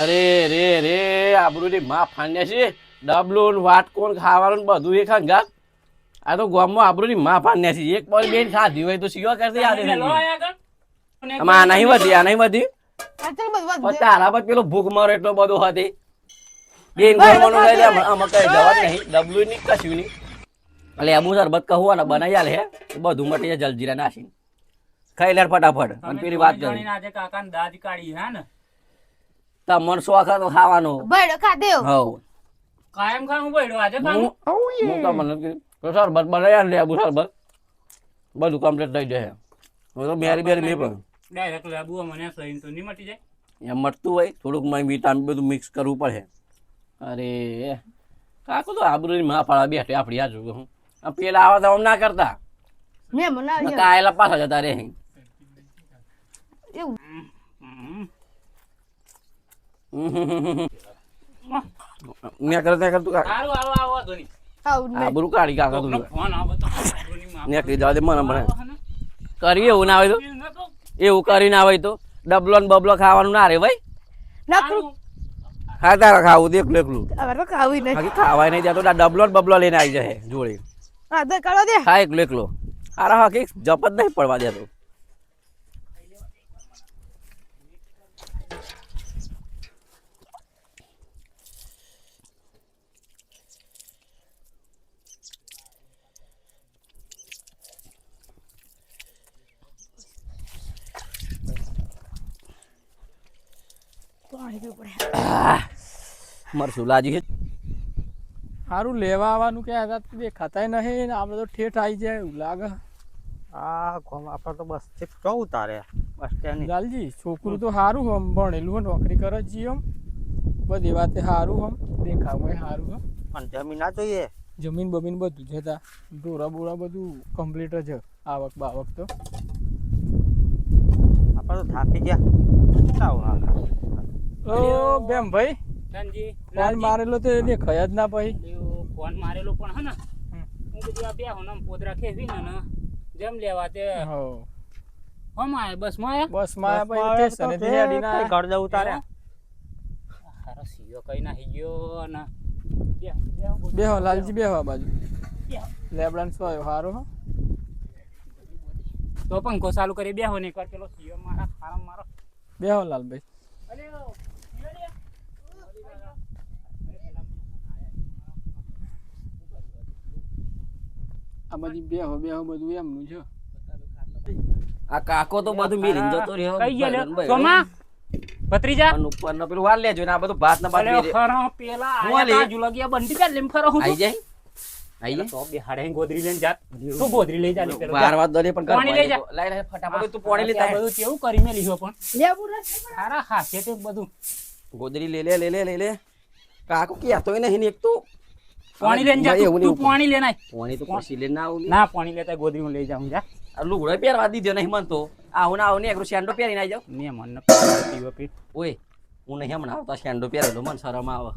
અરે રે રે આબરૂની માં ફાંડ્યા છે ડબલું વાટકોણ ખાવાનું બધું એ ખંગા આ તો ગામમાં આબરૂની માં ફાંડ્યા છે. એક પણ બેન ખાધી હોય તો સીવા કરતી યાદ. અને આમાં આ નહીં વધી આ નહીં વધી. તારા પર પેલો ભૂખ મારો એટલો બધો હતી. બેન ગોળવાનું લઈ લે આમાં- આમાં કઈ જવા નહીં. ડબલું નહીં કશું નહીં. એટલે આબુ સરબત કહું ને બનાવી આલે હે. બધું મટી જાય જલજીરા નાખી ખાઈ લેર ફટાફટ. અને પેલી વાત કરી. આજે કાકાને દાજ કાઢી હે ને? તમને શોખ હતો ખાવાનો. બૈડો ખા દેવ. હવ કાયમ ખાવાનું પડ્યું આજે હું હું તો મને કે કે બસ બનાવી લે આબુ બસ. બધું કમ્પ્લીટ થઈ જાય. હું તો મેરી બેરી મે પણ ડાયરેક્ટ લેબુ મને સહીન તો નહીં મટી જાય. એમ મટતું હોય થોડુંક મને વિટામિન બધું મિક્સ કરવું પડે. અરે કાકો તો આબરૂની માં ફાળા બેઠે આપણી આ જોયું હું પેલા આવા તો ના કરતા. મેં બનાવી કાયલા પાછા જતા રે એવું કરતું સારું આવો આવો ધોની. આવું કાઢી કાકા તું ફોન આવો તો ધોની માં ને કરી જવા દે મને મને આવો હે ને. કરી એવું ના આવે તો? બિલ એવું કરી આવે તો? ડબલો ને બબલો ખાવાનું ના રે ભાઈ? નકરું. હા તારે ખાવું દેખલું એકલું હવે તો ખાવું નહીં ખાવાય નહીં ત્યાં તો ડબલો ને બબલો લઈને આવી જાય જોડે. હા તો કરો દે. એકલો એકલો. હા કે જપ નહીં પડવા દેતો પાણી પીવું પડે મરસું લાજી છે? સારું લેવા આવવાનું કે હતા દેખાતાય નહીં ને આપણે તો ઠેઠ આવી જાય એવું લાગે. આ આપણે તો બસથી ચો ઉતારે? બસ સ્ટેન્ડ લાલજી છોકરું તો સારું હમ ભણેલું હમ નોકરી કરે જ હમ. બધી વાતે સારું હમ દેખાવું સારું હમ. પણ જમીન ના જોઈએ? જમીન બમીન બધું છે તા ઢોરા બોરા બધું કમ્પ્લીટ જ આવક બાવક તો. આપણે તો થાકી ગયા. આવું? હા ઓ બેમ ભાઈ ધનજી, ફોન મારેલો તો એ દેખાય જ ના ભાઈ. ફોન મારેલો પણ હે ને. હું કીધું આ બે હોનમ પોતરા ખેવી ને ને. જેમ લેવા તે. હો. હમ આયા બસ માય બસમાં ભાઈ સ્ટેશને થી હેડીને કઈ ઘર જાવ ઉતારે હારો સીયો કઈ ના હીયો ને. બેહો લાલજી બેહો આ બાજુ. બે. લેબડાન સોયો સારું હો. તો પંખો ચાલુ કરી બેહો ને કર પેલો સીયો મારા ફાર્મ મારો. બેહો લાલભાઈ. અરે ઓ, સીયો લે. આ બધી બેહો બેહો બધું એમનું છે. આ કાકો તો બધું મિલીને જતો રહ્યો. કઈ ગયા. સોમા? ભત્રીજા? ઉપર નો પેલું વાર લેજો ને આ બધું ભાત ના બાદ અરે ખરો પેલા આ બંટી પેલા લેમ ખરો હું આઈ જાય? આઈ જાય? તો બે ગોદરી લઈને જાત. તું ગોદરી લઈ જા લે પેલો? વાર વાત દરે પણ પાણી લઈ જા. લાઈ લાઈ ફટાફટ તું પાણી લેતા બધું કેવું કરી મેલી હો પણ? લેવું નથી સારા હાથે તે બધું. ગોદરી લે લે લે લે કાકો કહેતો નહીં ને એક તો. પાણી લઈને જા તું પાણી આય. પાણી તો પછી લઈને આવું ના પાણી લેતા ગોદરી હું લઈ જાઉં જા. આ લુગડો પહેરવા દીધો નહીં મન તો. આવું ના આવું ને એકરો શેન્ડો પહેરીને આવી જાવ ને મન પીવો પી. ઓય હું નહીં હમણાં આવતા શેન્ડો પહેરેલો મન શરમ આવે.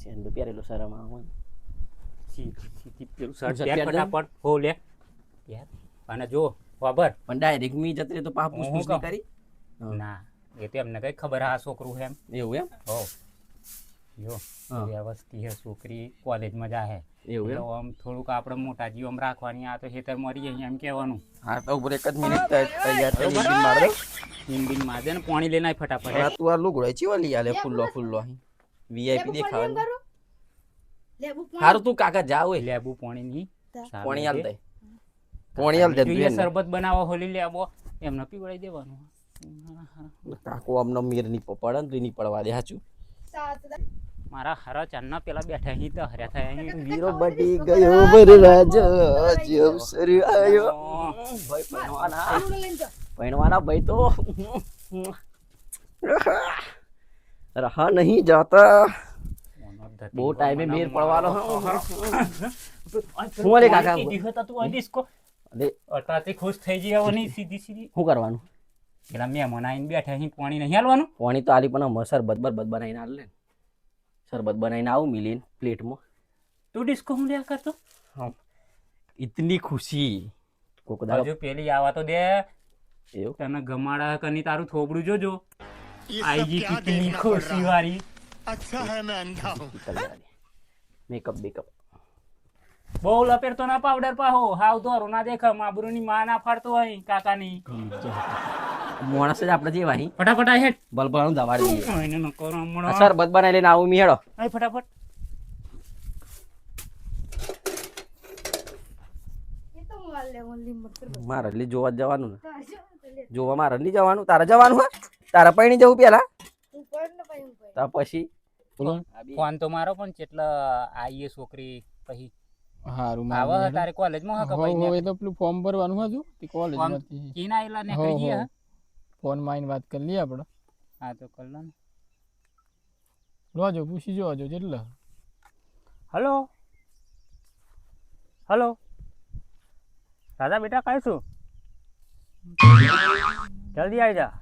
શેન્ડો પહેરેલો શરમ આવે. ફટાફટ. હો લે. અને જો વાબર પણ ડાયરેક્ટ મી જતી તો પાપ પૂછ કરી? ના એ તો એમને કઈ ખબર આ છોકરું એમ. એવું એમ? હો. જો વ્યવસ્થિત હે છોકરી કોલેજમાં જાહે એવું એટલે એમ? આમ થોડુંક આપણે મોટા જીવ આમ રાખવાની આ તો હેતર મરી જાય એમ કહેવાનું. હા તો ઉપર એક જ મિનિટ તૈયાર થઈ ગઈ માર દે. બિનમાં દે ને પાણી લઈને આય ફટાફટ આ તું આ લુગડો ચીવા લઈ આલે ફૂલ્લો ફૂલ્લો અહીં. વીઆઈપી દેખાવાનું હારું તું કાકા જાવ એ લેબુ પાણી ની પાણી આલ દે. પાણી આલ દે તું શરબત બનાવો હોલી લેબો એમને પીવડાઈ દેવાનું. કાકો આમનો મીરની પડે ને તું ની પડવા દે હાચું? મારા હરા ચાંદના પેલા બેઠા અહીં તો હર્યા થયા અહીં. વીરો બટી ગયો વરરાજા જેમ સર આયો ભાઈ પૈણવાના પૈણવાના ભાઈ તો. રહા નહીં જાતા. બહુ ટાઈમે મેર પડવાનો. હું અરે કાકા? અરે. અટાથી ખુશ થઈ જવાની સીધી સીધી. શું કરવાનું? પેલા મહેમાન આવીને બેઠા અહીં પાણી નહીં હાલવાનું. પાણી તો આલી પણ અમે શરબત બરબત બનાવીને આલે ને. શરબત બનાવીને આવું મિલીને પ્લેટમાં. તું ડિસ્કો હું લ્યા કરતો? ઇતની ખુશી. કોક દાડો પેલી આવા તો દે. એવું? તને ગમાડા કની તારું થોબડું જોજો. આઈજી કિતની ખુશી વાળી. મેકઅપ બેકઅપ બહુ લપેરતો ના પાવડર પાહો. હાવ ધોરો ના દેખ માબરૂની માં ના ફાડતો હોય કાકાની. માણસ જ આપણે જેવા અહીં ફટાફટ આ હેડ. બલબલાનું દવા દઈએ એને ન કરો હમણો. સર બદ બનાવી લઈને આવું મીહેડો આય ફટાફટ. મારે એટલે જોવા જવાનું ને. લે. જોવા મારે નહીં જવાનું તારે જવાનું હા? તારે પૈણી જવું પેલા? તો પછી? ફોન તો મારો પણ કેટલા આઈએ છોકરી પછી. હારું આવો તારે કોલેજમાં હા કપાઈ તો પેલું ફોર્મ ભરવાનું હજુ? College form? માંથી એલા ને કરી હો. આવીને વાત કરી લઈએ આપણે. હા તો કર લો ને. લોજો પૂછી જોજો જેટલા. હલો? હલો? દાદા બેટા કાંઈ છું જલ્દી આવી જા.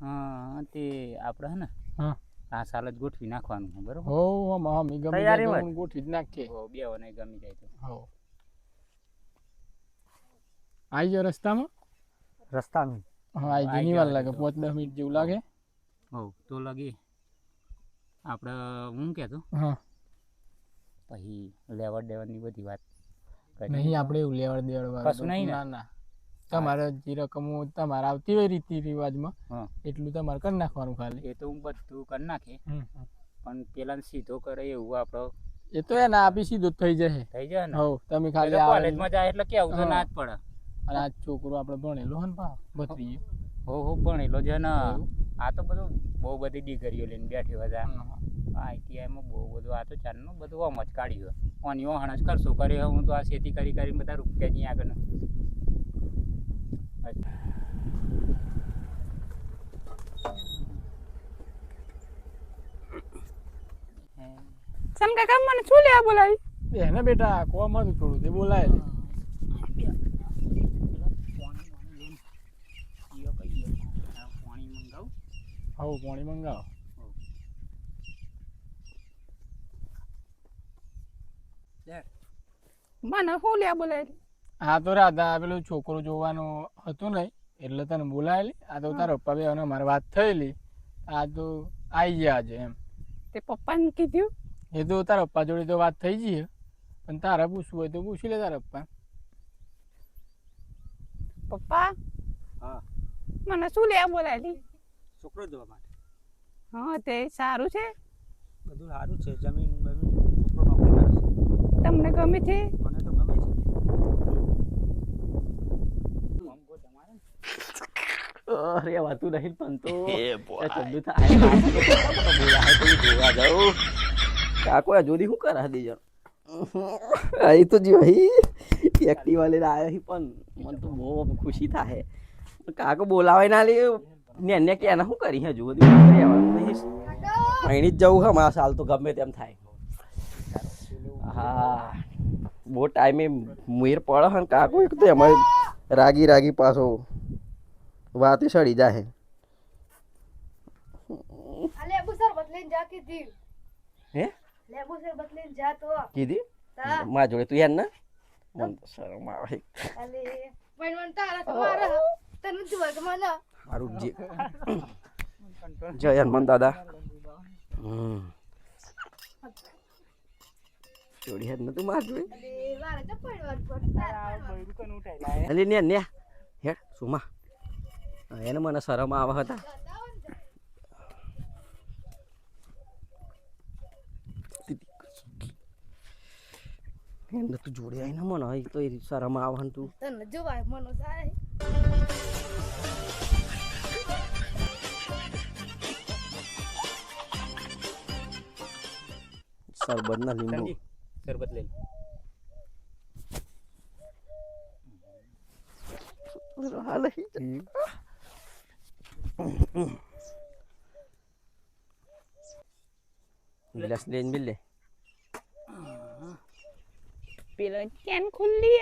હા તે આપણે હે ને હા. આ સાલ જ ગોઠવી નાખવાનું છે બરોબર? હો આમ આમ ઈ ગમી જાય તો ગોઠવી જ નાખીએ. હો, બે વને ગમી જાય તો. હો. આવી જાવ રસ્તામાં? રસ્તામાં. હા આઈ આઈ વાર લાગે. પાંચ દસ મિનિટ જેવું લાગે. હોવ તો લાગે. આપણે હું કહેતો હા. પછી લેવડ દેવડની બધી વાત. નહીં આપણે એવું લેવડ દેવડ કશું નહીં ના? ના તમારે જે રકમ તમારે આવતી હોય રીતિ રિવાજમાં. એટલું તમારે કરી નાખવાનું ખાલી. એ તો હું બધું કરી નાખે. પણ પેલા સીધો કરે એવું આપણો એ તો એને આપી સીધો થઈ જશે. થઈ જાય ને? હો તમે ખાલી કોલેજમાં જાય એટલે કેવું તો ના જ પડે. અને આ છોકરો આપણે ભણેલો ને પા બત્રીએ હો હો ભણેલો છે ને. આ તો બધું બહુ બધી ડિગ્રીઓ લઈને બેઠી બધા આઈટીઆઈમાં બહુ બધું આ તો ચાલનું બધું આમ જ કાઢ્યું ઓની હણસ જ ખર્ચો કર્યો હું તો આ ખેતી કરી કરીને બધા રૂપિયા ત્યાં આગળ સમ કામ મને શું લેવા બોલાવી? બેને બેટા કોમાં હતું થોડું તે બોલાય લે પાણી મંગાવું હવ પાણી મંગાવો. મને શું લે બોલાવી હા તો રાધા પેલું છોકરો જોવાનું હતું નહીં એટલે તને બોલાયેલી. આ તો તારા પપ્પા બે અને મારી વાત થયેલી. આ તો આવી ગયા આજે એમ. તે પપ્પાને કીધું? એ તો તારા પપ્પા જોડે તો વાત થઈ ગઈ પણ તારે પૂછવું હોય તો પૂછી લે તારા પપ્પા. પપ્પા? હા. મને શું લેવા બોલાવી છોકરો જોવા માટે. હા તે સારું છે? બધું સારું છે. જમીન બમીન છોકરો નોકરી કરે છે. તમને ગમે છે? મને તો ગમે છે. અરે વાતું નહીં પણ તો એ ચંદુ થાય. બોલાય જોવા જાઉં. કાકો જોડી શું કરા દીજો અહીં તો જો અહીં એક્ટિવા લઈને આવ્યો પણ મને તો બહુ ખુશી થાય. કાકો બોલાવે ના લે ને ને કે એને શું કરી હે જુઓ અહીં જ જવું હે મારા સાલ તો ગમે તેમ થાય. હા બહુ ટાઈમે મુઈર પડે હે કાકો એક તો એમાં રાગી રાગી પાછો વાતે સડી જાય હે? કીધી? મા જોડે તું યાર ને? શરમ આવે. પણ મને તારા તો મારા. તને જોગ મને? મારું જે જય હનુમાન દાદા. હમ. જોડી હેડ નતું માર જોડે અલે ને ને હેડ સુમા. એને મને શરમ આવે હતા. એને તું જોડે આવીને મને તો એ શરમ આવે ને તું. જોવાય જોવા મનો શરબત ના લીંબુ. શરબત લઈ લે. હાલે ગિલાસ લઈને મિલ લે. પેલો કેન ખુલ્લી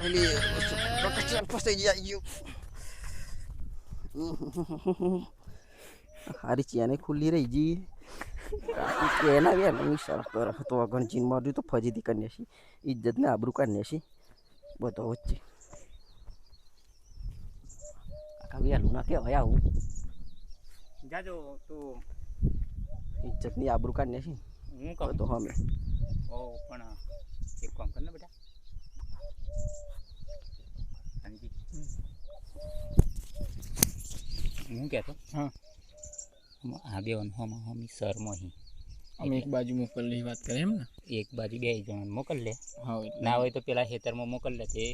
પેલી પ્રકાશ ફસાઈ જાય ગયું હારી ચેને ખુલ્લી રહી જી કેના ગયા ને ઈશારા કર તો ગણચીન માર્યું તો ફજીતી કરી નેસી ઇજ્જત ને આબરૂ કરી નેસી બધો વચ્ચે કાકા વહેલું ના કહેવાય આવું જાજો તું ઇજ્જતની આબરૂ કાઢી નેસી હું કહું બધો હમે ઓ પણ એક કામ કર ને બેટા હાંજી. હું કહેતો હા. આ બે હમણાં હમી સર મોહી અમે એક બાજુ મોકલની વાત કરીએ એમ ને? એક બાજુ બે જણ મોકલ લે. હા ના હોય તો પેલા ખેતરમાં મોકલ લે તે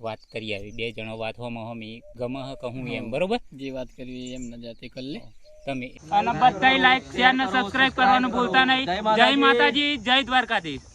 વાત કરી આવી. બે જણો વાત હોમાં હમી ગમે હ કહું એમ બરોબર? જે વાત કરવી એમના જાતે કરી લે. તમે અને બધાય લાઈક શેર ને સબસ્ક્રાઇબ કરવાનું ભૂલતા નહીં. જય માતાજી જય દ્વારકાધીશ.